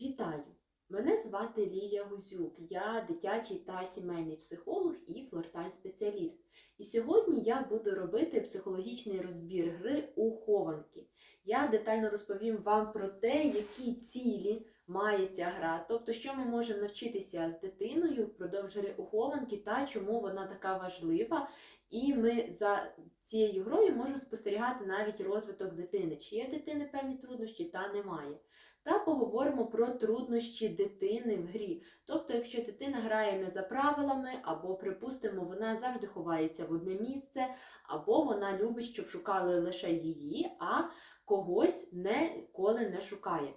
Вітаю! Мене звати Лілія Гузюк. Я дитячий та сімейний психолог і флортайм спеціаліст. І сьогодні я буду робити психологічний розбір гри у хованки. Я детально розповім вам про те, які цілі має ця гра, тобто, що ми можемо навчитися з дитиною впродовж гри у хованки та чому вона така важлива. І ми за цією грою можемо спостерігати навіть розвиток дитини, чи є дитини певні труднощі, та немає. Та поговоримо про труднощі дитини в грі. Тобто, якщо дитина грає не за правилами, або, припустимо, вона завжди ховається в одне місце, або вона любить, щоб шукали лише її, а когось ніколи не шукає.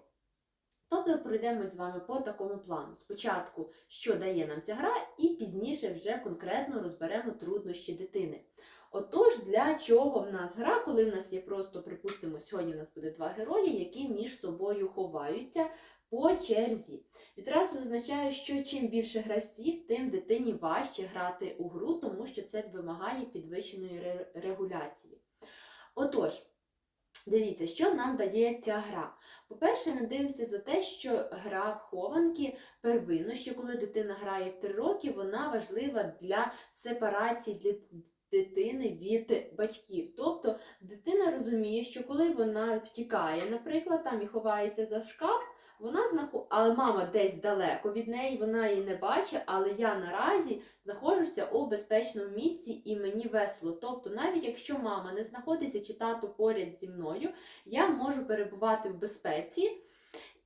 Тобто пройдемо з вами по такому плану. Спочатку, що дає нам ця гра, і пізніше вже конкретно розберемо труднощі дитини. Отож, для чого в нас гра, коли в нас є просто, припустимо, сьогодні в нас буде два герої, які між собою ховаються по черзі. Відразу зазначаю, що чим більше гравців, тим дитині важче грати у гру, тому що це вимагає підвищеної регуляції. Отож, дивіться, що нам дає ця гра. По-перше, ми дивимося за те, що гра в хованки первинно, ще коли дитина грає в 3 роки, вона важлива для сепарації дитини від батьків. Тобто дитина розуміє, що коли вона втікає, наприклад, там і ховається за шкаф, вона знахо... але мама десь далеко від неї, вона її не бачить, але я наразі знаходжуся у безпечному місці і мені весело. Тобто, навіть якщо мама не знаходиться чи тато поряд зі мною, я можу перебувати в безпеці.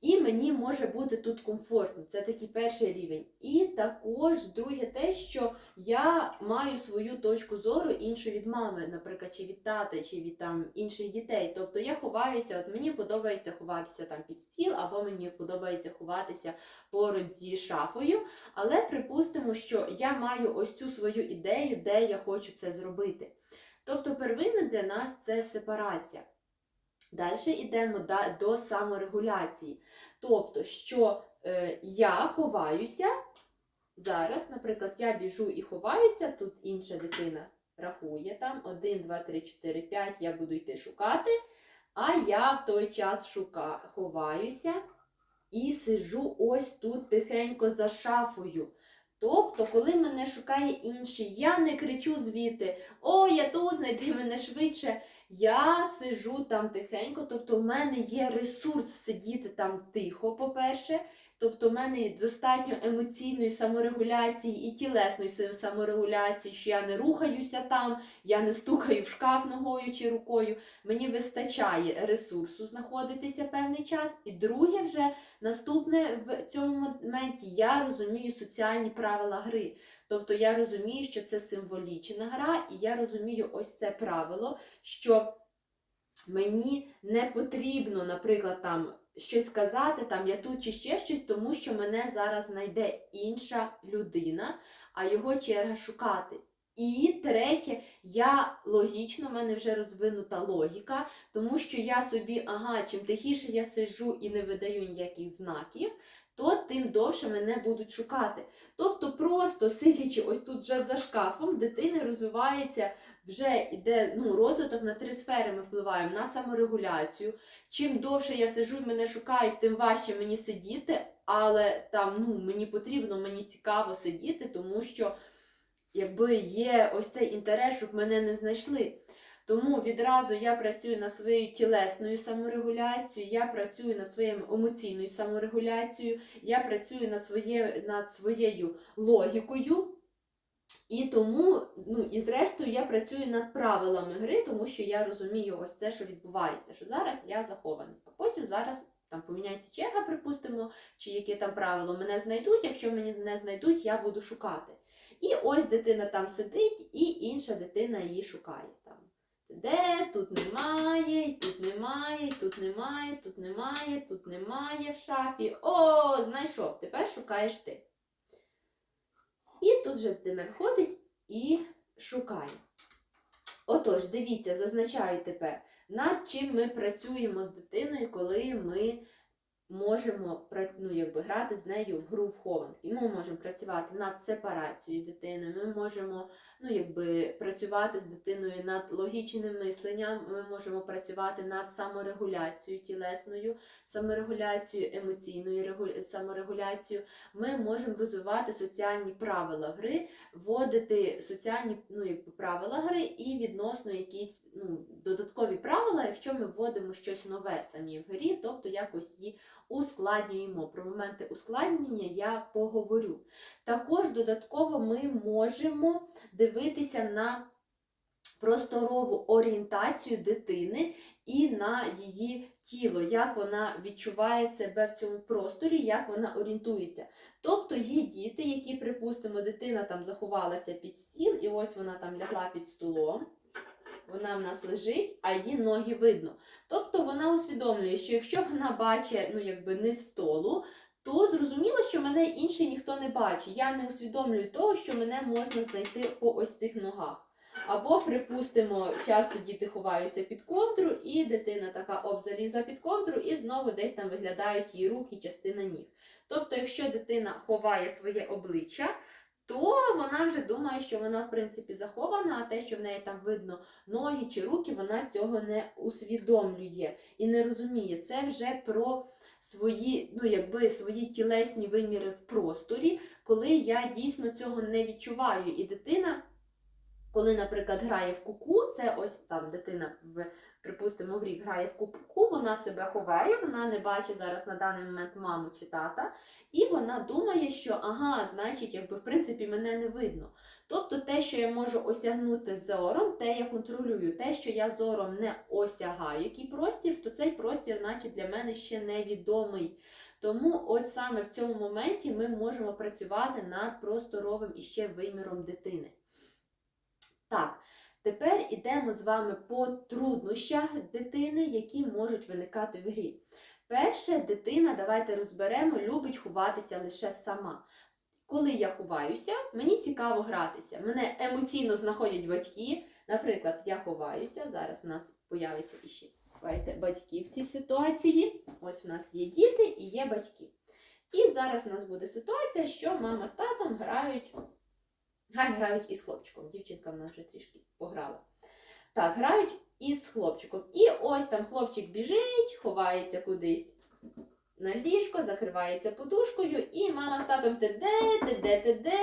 І мені може бути тут комфортно. Це такий перший рівень. І також друге те, що я маю свою точку зору іншу від мами, наприклад, чи від тата, чи від там інших дітей. Тобто я ховаюся, от мені подобається ховатися там під стіл, або мені подобається ховатися поруч зі шафою. Але припустимо, що я маю ось цю свою ідею, де я хочу це зробити. Тобто, первинне для нас це сепарація. Далі йдемо до саморегуляції. Тобто, що е, я ховаюся зараз, наприклад, я біжу і ховаюся, тут інша дитина рахує там 1, 2, 3, 4, 5, я буду йти шукати, а я в той час шука, ховаюся і сижу ось тут тихенько за шафою. Тобто, коли мене шукає інший, я не кричу звідти О, я тут, знайди мене швидше. Я сижу там тихенько, тобто в мене є ресурс сидіти там тихо, по-перше. Тобто в мене достатньо емоційної саморегуляції і тілесної саморегуляції, що я не рухаюся там, я не стукаю в шкаф ногою чи рукою. Мені вистачає ресурсу знаходитися певний час. І друге, вже наступне в цьому моменті я розумію соціальні правила гри. Тобто я розумію, що це символічна гра, і я розумію ось це правило, що мені не потрібно, наприклад, там щось сказати, там я тут чи ще щось, тому що мене зараз знайде інша людина, а його черга шукати. І третє, я логічно, в мене вже розвинута логіка, тому що я собі, ага, чим тихіше я сиджу і не видаю ніяких знаків, то тим довше мене будуть шукати. Тобто, просто сидячи ось тут вже за шкафом, дитина розвивається, вже йде ну, розвиток на три сфери. Ми впливаємо на саморегуляцію. Чим довше я сиджу і мене шукають, тим важче мені сидіти, але там ну, мені потрібно, мені цікаво сидіти, тому що якби є ось цей інтерес, щоб мене не знайшли. Тому відразу я працюю над своєю тілесною саморегуляцією, я працюю над своєю емоційною саморегуляцією, я працюю над, своє, над своєю логікою. І тому, ну і зрештою, я працюю над правилами гри, тому що я розумію ось це, що відбувається, що зараз я захований. А потім зараз там поміняється черга, припустимо, чи яке там правило мене знайдуть. Якщо мене не знайдуть, я буду шукати. І ось дитина там сидить, і інша дитина її шукає там. Де тут немає, тут немає, тут немає, тут немає, тут немає в шафі. О, знайшов. Тепер шукаєш ти. І тут же дитина виходить і шукає. Отож, дивіться, зазначаю тепер, над чим ми працюємо з дитиною, коли ми можемо ну, якби, грати з нею в гру в хованки. Ми можемо працювати над сепарацією дитини, ми можемо ну, якби, працювати з дитиною над логічним мисленням, ми можемо працювати над саморегуляцією тілесною, саморегуляцією, емоційною регу- саморегуляцією. Ми можемо розвивати соціальні правила гри, вводити соціальні ну, якби, правила гри і відносно якісь ну, додаткові правила, якщо ми вводимо щось нове самі в грі, тобто якось її ускладнюємо. Про моменти ускладнення я поговорю. Також додатково ми можемо дивитися на просторову орієнтацію дитини і на її тіло, як вона відчуває себе в цьому просторі, як вона орієнтується. Тобто є діти, які, припустимо, дитина там заховалася під стіл, і ось вона там лягла під столом. Вона в нас лежить, а її ноги видно. Тобто вона усвідомлює, що якщо вона бачить ну, якби низ столу, то зрозуміло, що мене інший ніхто не бачить. Я не усвідомлюю того, що мене можна знайти по ось цих ногах. Або, припустимо, часто діти ховаються під ковдру, і дитина така оп, залізла під ковдру, і знову десь там виглядають її руки, частина ніг. Тобто, якщо дитина ховає своє обличчя, то вона вже думає, що вона в принципі захована, а те, що в неї там видно ноги чи руки, вона цього не усвідомлює і не розуміє. Це вже про свої, ну якби свої тілесні виміри в просторі, коли я дійсно цього не відчуваю. І дитина, коли, наприклад, грає в куку, це ось там дитина в. Припустимо, в рік грає в кубку, вона себе ховає, вона не бачить зараз на даний момент маму чи тата, і вона думає, що ага, значить, якби в принципі мене не видно. Тобто те, що я можу осягнути зором, те я контролюю. Те, що я зором не осягаю який простір, то цей простір, наче для мене ще невідомий. Тому от саме в цьому моменті ми можемо працювати над просторовим іще виміром дитини. Так, тепер ідемо з вами по труднощах дитини, які можуть виникати в грі. Перше, дитина, давайте розберемо, любить ховатися лише сама. Коли я ховаюся, мені цікаво гратися. Мене емоційно знаходять батьки. Наприклад, я ховаюся, зараз у нас появиться іще давайте, батьки в цій ситуації. Ось у нас є діти і є батьки. І зараз у нас буде ситуація, що мама з татом грають, гай грають із хлопчиком. Дівчинка в нас вже трішки пограла. Так, грають із хлопчиком. І ось там хлопчик біжить, ховається кудись на ліжко, закривається подушкою, і мама з татом ти де, ти де, ти де.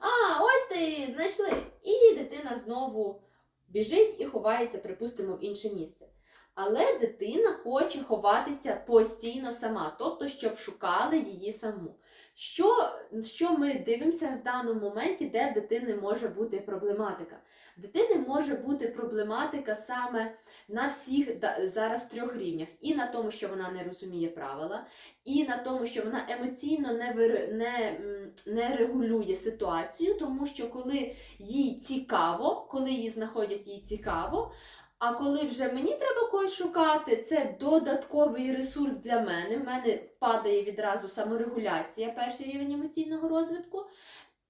А, ось ти знайшли. І дитина знову біжить і ховається, припустимо, в інше місце. Але дитина хоче ховатися постійно сама, тобто, щоб шукали її саму. Що, що ми дивимося в даному моменті, де в дитини може бути проблематика? В дитини може бути проблематика саме на всіх зараз трьох рівнях: і на тому, що вона не розуміє правила, і на тому, що вона емоційно не, вир... не, не регулює ситуацію, тому що коли їй цікаво, коли її знаходять їй цікаво. А коли вже мені треба когось шукати, це додатковий ресурс для мене. В мене впадає відразу саморегуляція, перший рівень емоційного розвитку.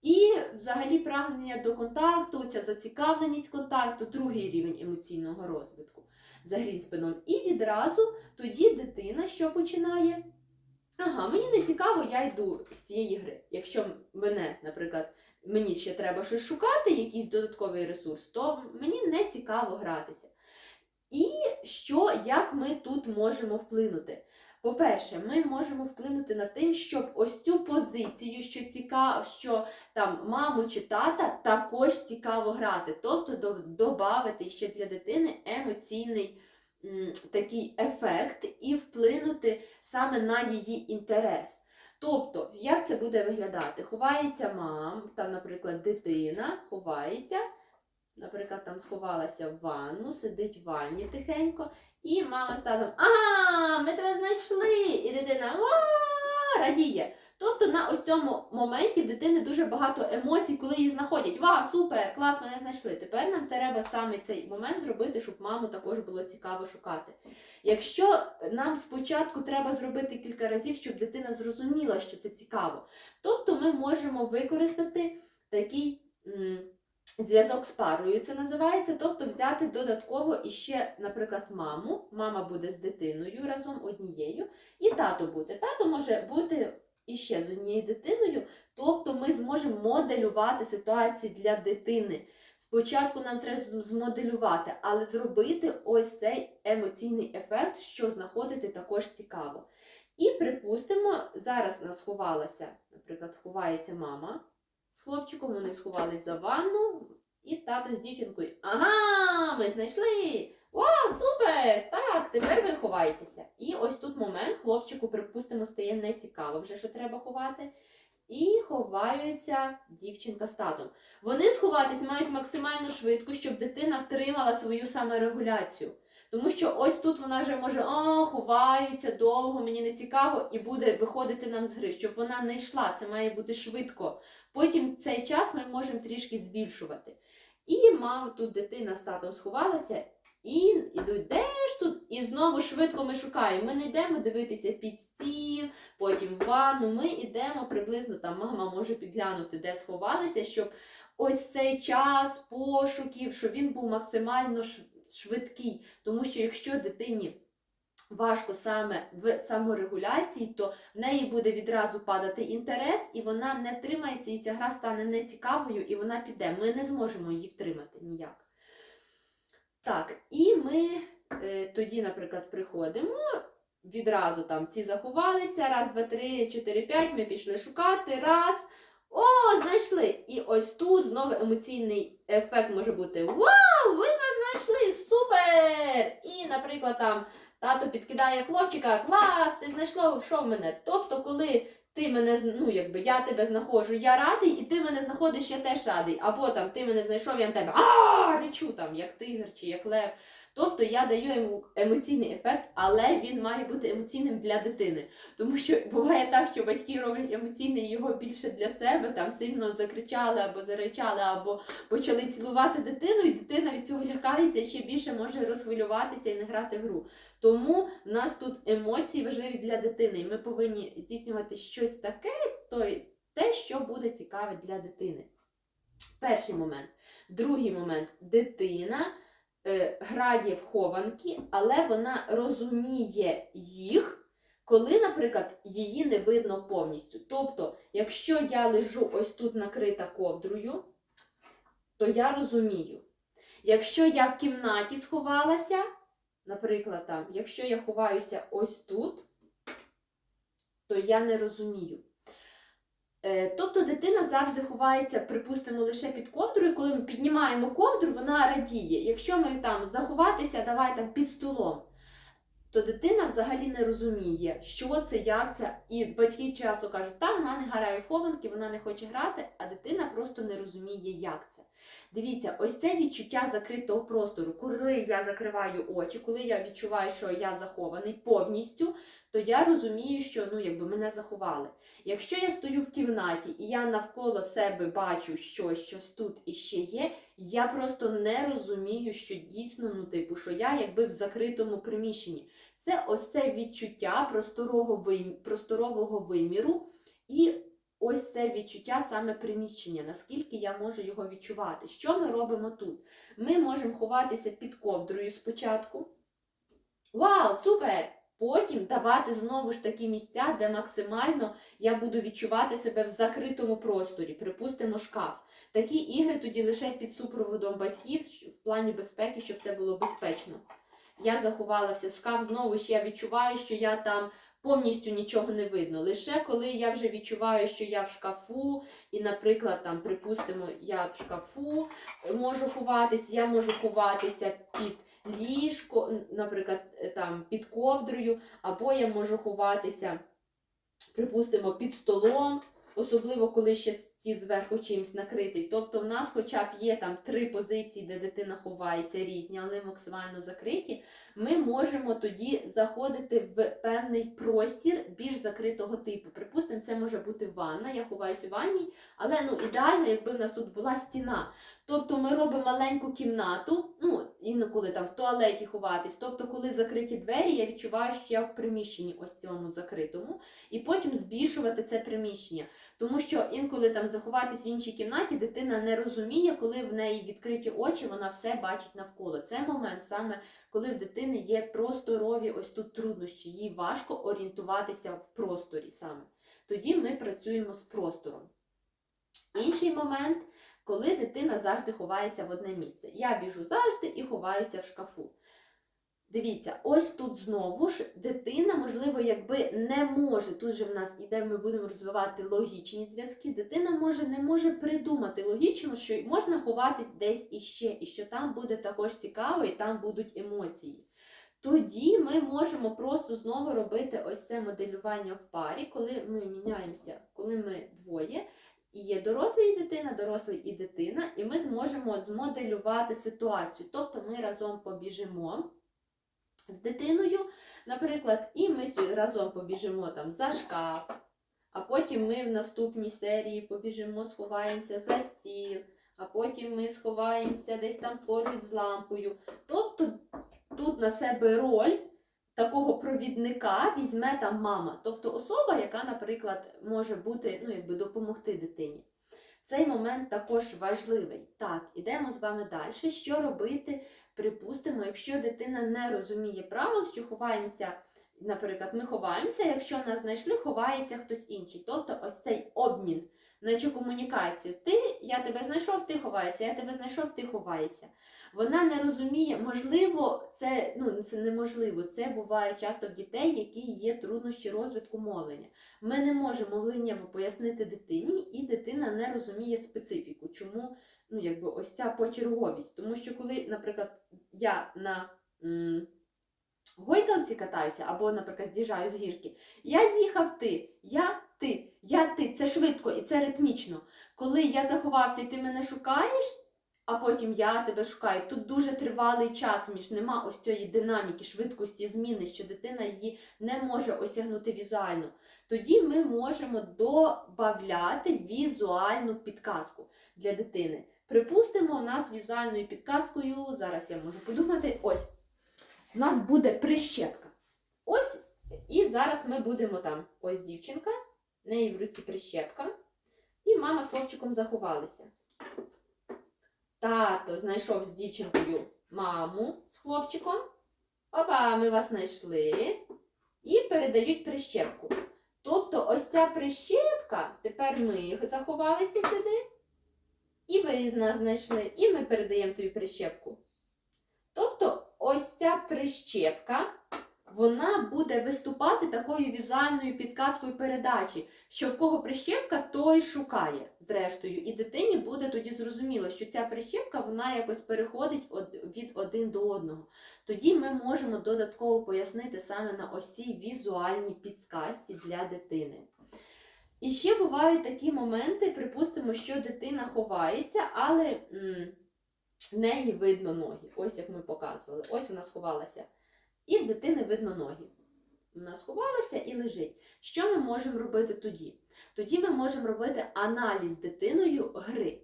І взагалі прагнення до контакту, ця зацікавленість контакту, другий рівень емоційного розвитку за Грінспеном. І відразу тоді дитина що починає? Ага, мені не цікаво, я йду з цієї гри. Якщо мене, наприклад, мені ще треба щось шукати, якийсь додатковий ресурс, то мені не цікаво гратися. І що, як ми тут можемо вплинути? По-перше, ми можемо вплинути на тим, щоб ось цю позицію, що цікаво, що там маму чи тата також цікаво грати, тобто додати ще для дитини емоційний м, такий ефект і вплинути саме на її інтерес. Тобто, як це буде виглядати? Ховається мам, там, наприклад, дитина ховається, наприклад, там сховалася в ванну, сидить в ванні тихенько, і мама з татом, ага, ми тебе знайшли! І дитина ва радіє. Тобто на ось цьому моменті в дитини дуже багато емоцій, коли її знаходять. Вау, супер, клас, мене знайшли. Тепер нам треба саме цей момент зробити, щоб маму також було цікаво шукати. Якщо нам спочатку треба зробити кілька разів, щоб дитина зрозуміла, що це цікаво, тобто ми можемо використати такий зв'язок з парою, це називається, тобто взяти додатково іще, наприклад, маму. Мама буде з дитиною разом однією, і тато буде. Тато може бути і ще з однією дитиною. Тобто ми зможемо моделювати ситуацію для дитини. Спочатку нам треба змоделювати, але зробити ось цей емоційний ефект, що знаходити також цікаво. І припустимо, зараз нас ховалася, наприклад, ховається мама хлопчиком, вони сховались за ванну, і тато з дівчинкою. Ага, ми знайшли! Вау, супер! Так, тепер ви ховаєтеся. І ось тут момент хлопчику, припустимо, стає нецікаво вже, що треба ховати. І ховаються дівчинка з татом. Вони сховатись мають максимально швидко, щоб дитина втримала свою саморегуляцію. Тому що ось тут вона вже може а, ховаються довго, мені не цікаво, і буде виходити нам з гри, щоб вона не йшла. Це має бути швидко. Потім цей час ми можемо трішки збільшувати. І мама тут дитина з татом сховалася, і ідуть, де ж тут? І знову швидко ми шукаємо. Ми не йдемо дивитися під стіл, потім в ванну. Ми йдемо приблизно там, мама може підглянути, де сховалися, щоб ось цей час пошуків, щоб він був максимально ш- швидкий. Тому що якщо дитині важко саме в саморегуляції, то в неї буде відразу падати інтерес, і вона не втримається, і ця гра стане нецікавою, і вона піде. Ми не зможемо її втримати ніяк. Так, і ми е, тоді, наприклад, приходимо. Відразу там ці заховалися, раз, два, три, чотири, п'ять, ми пішли шукати, раз. О, знайшли! І ось тут знову емоційний ефект може бути: Вау, ви! Супер! І, наприклад, там тато підкидає хлопчика, клас, ти знайшло, що в мене? Тобто, коли ти мене ну, якби я тебе знаходжу, я радий, і ти мене знаходиш, я теж радий. Або там ти мене знайшов, я на тебе а речу там, як тигр чи як лев. Тобто я даю йому емоційний ефект, але він має бути емоційним для дитини. Тому що буває так, що батьки роблять емоційний його більше для себе, там сильно закричали або заричали, або почали цілувати дитину, і дитина від цього лякається ще більше може розхвилюватися і не грати в гру. Тому в нас тут емоції важливі для дитини, і ми повинні здійснювати щось таке, то те, що буде цікаве для дитини. Перший момент. Другий момент дитина грає в хованки, але вона розуміє їх, коли, наприклад, її не видно повністю. Тобто, якщо я лежу ось тут накрита ковдрою, то я розумію. Якщо я в кімнаті сховалася, наприклад, там, якщо я ховаюся ось тут, то я не розумію. Е, Тобто дитина завжди ховається, припустимо, лише під ковдрою. Коли ми піднімаємо ковдру, вона радіє. Якщо ми там заховатися, давай там під столом, то дитина взагалі не розуміє, що це, як це. І батьки часто кажуть, та вона не грає в хованки, вона не хоче грати, а дитина просто не розуміє, як це. Дивіться, ось це відчуття закритого простору. Коли я закриваю очі, коли я відчуваю, що я захований повністю, то я розумію, що ну, якби мене заховали. Якщо я стою в кімнаті і я навколо себе бачу щось, щось тут і ще є, я просто не розумію, що дійсно, ну, типу, що я якби в закритому приміщенні. Це ось це відчуття просторового виміру і ось це відчуття саме приміщення, наскільки я можу його відчувати. Що ми робимо тут? Ми можемо ховатися під ковдрою спочатку. Вау, супер! Потім давати знову ж такі місця, де максимально я буду відчувати себе в закритому просторі, припустимо, шкаф. Такі ігри тоді лише під супроводом батьків в плані безпеки, щоб це було безпечно. Я заховалася в шкаф, знову ж я відчуваю, що я там повністю нічого не видно. Лише коли я вже відчуваю, що я в шкафу, і, наприклад, там, припустимо, я в шкафу е, можу ховатись, я можу ховатися під ліжко, наприклад, е, там під ковдрою, або я можу ховатися, припустимо, під столом, особливо коли ще стіл зверху чимось накритий. Тобто в нас хоча б є там три позиції, де дитина ховається різні, але максимально закриті. Ми можемо тоді заходити в певний простір більш закритого типу. Припустимо, це може бути ванна, я ховаюся в ванні, але ну ідеально, якби в нас тут була стіна. Тобто ми робимо маленьку кімнату, ну інколи там в туалеті ховатись. Тобто, коли закриті двері, я відчуваю, що я в приміщенні ось цьому закритому, і потім збільшувати це приміщення. Тому що інколи там заховатись в іншій кімнаті, дитина не розуміє, коли в неї відкриті очі, вона все бачить навколо. Це момент саме, коли в дитини є просторові ось тут труднощі, їй важко орієнтуватися в просторі саме. Тоді ми працюємо з простором. Інший момент, коли дитина завжди ховається в одне місце. Я біжу завжди і ховаюся в шкафу. Дивіться, ось тут знову ж дитина, можливо, якби не може, тут же в нас іде, ми будемо розвивати логічні зв'язки. Дитина може не може придумати логічно, що можна ховатись десь іще, і що там буде також цікаво, і там будуть емоції. Тоді ми можемо просто знову робити ось це моделювання в парі, коли ми міняємося, коли ми двоє. І є дорослий дитина, дорослий і дитина, і ми зможемо змоделювати ситуацію. Тобто ми разом побіжимо з дитиною, наприклад, і ми разом побіжимо там за шкаф, а потім ми в наступній серії побіжимо, сховаємося за стіл, а потім ми сховаємося десь там поруч з лампою. Тобто тут на себе роль такого провідника візьме там мама, тобто особа, яка, наприклад, може бути, ну, якби допомогти дитині. Цей момент також важливий. Так, ідемо з вами далі. Що робити, припустимо, якщо дитина не розуміє правил, що ховаємося, наприклад, ми ховаємося, якщо нас знайшли, ховається хтось інший. Тобто ось цей обмін, наче комунікацію. Ти, я тебе знайшов, ти ховаєшся, я тебе знайшов, ти ховаєшся. Вона не розуміє, можливо, це ну це неможливо. Це буває часто в дітей, які є труднощі розвитку мовлення. Ми не можемо мовленнєво пояснити дитині, і дитина не розуміє специфіку. Чому ну, якби ось ця почерговість? Тому що коли, наприклад, я на м, гойдалці катаюся, або, наприклад, з'їжджаю з гірки, я з'їхав ти, я ти, я ти. Це швидко і це ритмічно. Коли я заховався і ти мене шукаєш, а потім я тебе шукаю. Тут дуже тривалий час між нема ось цієї динаміки, швидкості зміни, що дитина її не може осягнути візуально. Тоді ми можемо додати візуальну підказку для дитини. Припустимо, у нас візуальною підказкою, зараз я можу подумати, ось, у нас буде прищепка. Ось, і зараз ми будемо там. Ось дівчинка, в неї в руці прищепка, і мама з хлопчиком заховалися. Тато знайшов з дівчинкою маму з хлопчиком. Опа, ми вас знайшли. І передають прищепку. Тобто, ось ця прищепка, тепер ми заховалися сюди, і ви нас знайшли, і ми передаємо тобі прищепку. Тобто, ось ця прищепка, вона буде виступати такою візуальною підказкою передачі, що в кого прищепка, той шукає, зрештою. І дитині буде тоді зрозуміло, що ця прищепка вона якось переходить від один до одного. Тоді ми можемо додатково пояснити саме на ось цій візуальній підсказці для дитини. І ще бувають такі моменти, припустимо, що дитина ховається, але м, в неї видно ноги. Ось як ми показували. Ось вона сховалася. І в дитини видно ноги. Вона сховалася і лежить. Що ми можемо робити тоді? Тоді ми можемо робити аналіз дитиною гри.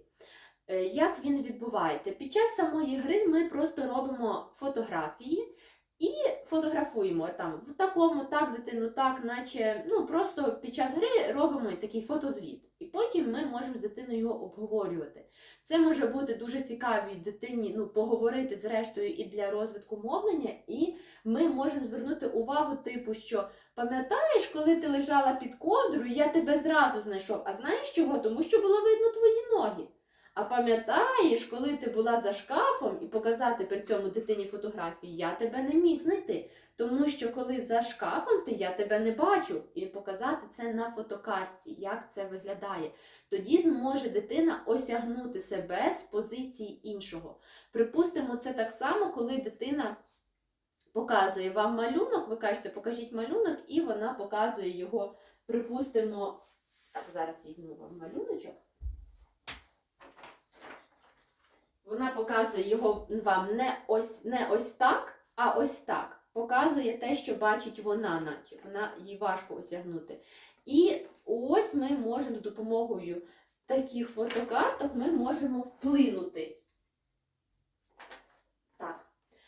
Е, Як він відбувається? Під час самої гри ми просто робимо фотографії і фотографуємо там в такому, так, дитину, так, наче ну просто під час гри робимо такий фотозвіт. І потім ми можемо з дитиною його обговорювати. Це може бути дуже цікаві дитині ну, поговорити зрештою і для розвитку мовлення, і ми можемо звернути увагу, типу, що пам'ятаєш, коли ти лежала під ковдрою, я тебе зразу знайшов. А знаєш чого? Тому що було видно твої ноги. А пам'ятаєш, коли ти була за шкафом і показати при цьому дитині фотографії, я тебе не міг знайти. Тому що коли за шкафом ти я тебе не бачу, і показати це на фотокартці, як це виглядає. Тоді зможе дитина осягнути себе з позиції іншого. Припустимо, це так само, коли дитина показує вам малюнок, ви кажете, покажіть малюнок, і вона показує його, припустимо, так, зараз візьму вам малюночок. Вона показує його вам не ось, не ось так, а ось так. Показує те, що бачить вона, наче вона їй важко осягнути. І ось ми можемо з допомогою таких фотокарток ми можемо вплинути.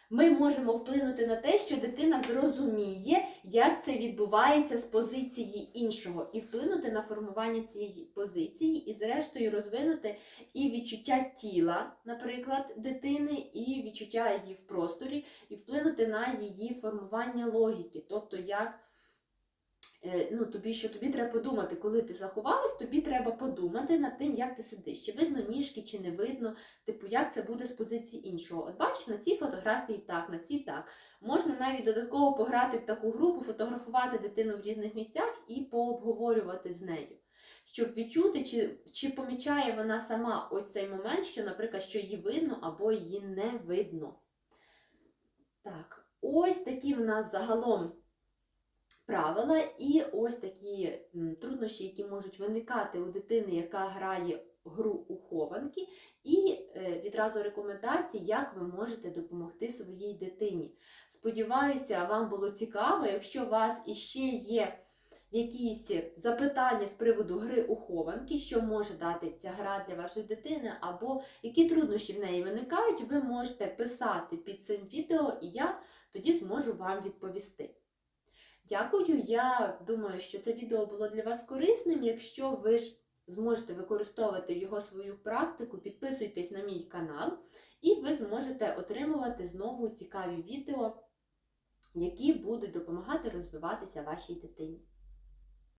Ми можемо вплинути на те, що дитина зрозуміє, як це відбувається з позиції іншого, і вплинути на формування цієї позиції, і, зрештою, розвинути і відчуття тіла, наприклад, дитини, і відчуття її в просторі, і вплинути на її формування логіки, тобто як. Е, Ну, тобі що тобі треба подумати, коли ти заховалась, тобі треба подумати над тим, як ти сидиш, чи видно ніжки, чи не видно, типу, як це буде з позиції іншого. От бачиш, на цій фотографії так, на цій так. Можна навіть додатково пограти в таку групу, фотографувати дитину в різних місцях і пообговорювати з нею. Щоб відчути, чи, чи помічає вона сама ось цей момент, що, наприклад, що її видно або її не видно. Так, ось такі в нас загалом правила, і ось такі труднощі, які можуть виникати у дитини, яка грає гру у хованки, і е, відразу рекомендації, як ви можете допомогти своїй дитині. Сподіваюся, вам було цікаво. Якщо у вас іще є якісь запитання з приводу гри у хованки, що може дати ця гра для вашої дитини, або які труднощі в неї виникають, ви можете писати під цим відео, і я тоді зможу вам відповісти. Дякую. Я думаю, що це відео було для вас корисним. Якщо ви ж зможете використовувати його свою практику, підписуйтесь на мій канал, і ви зможете отримувати знову цікаві відео, які будуть допомагати розвиватися вашій дитині.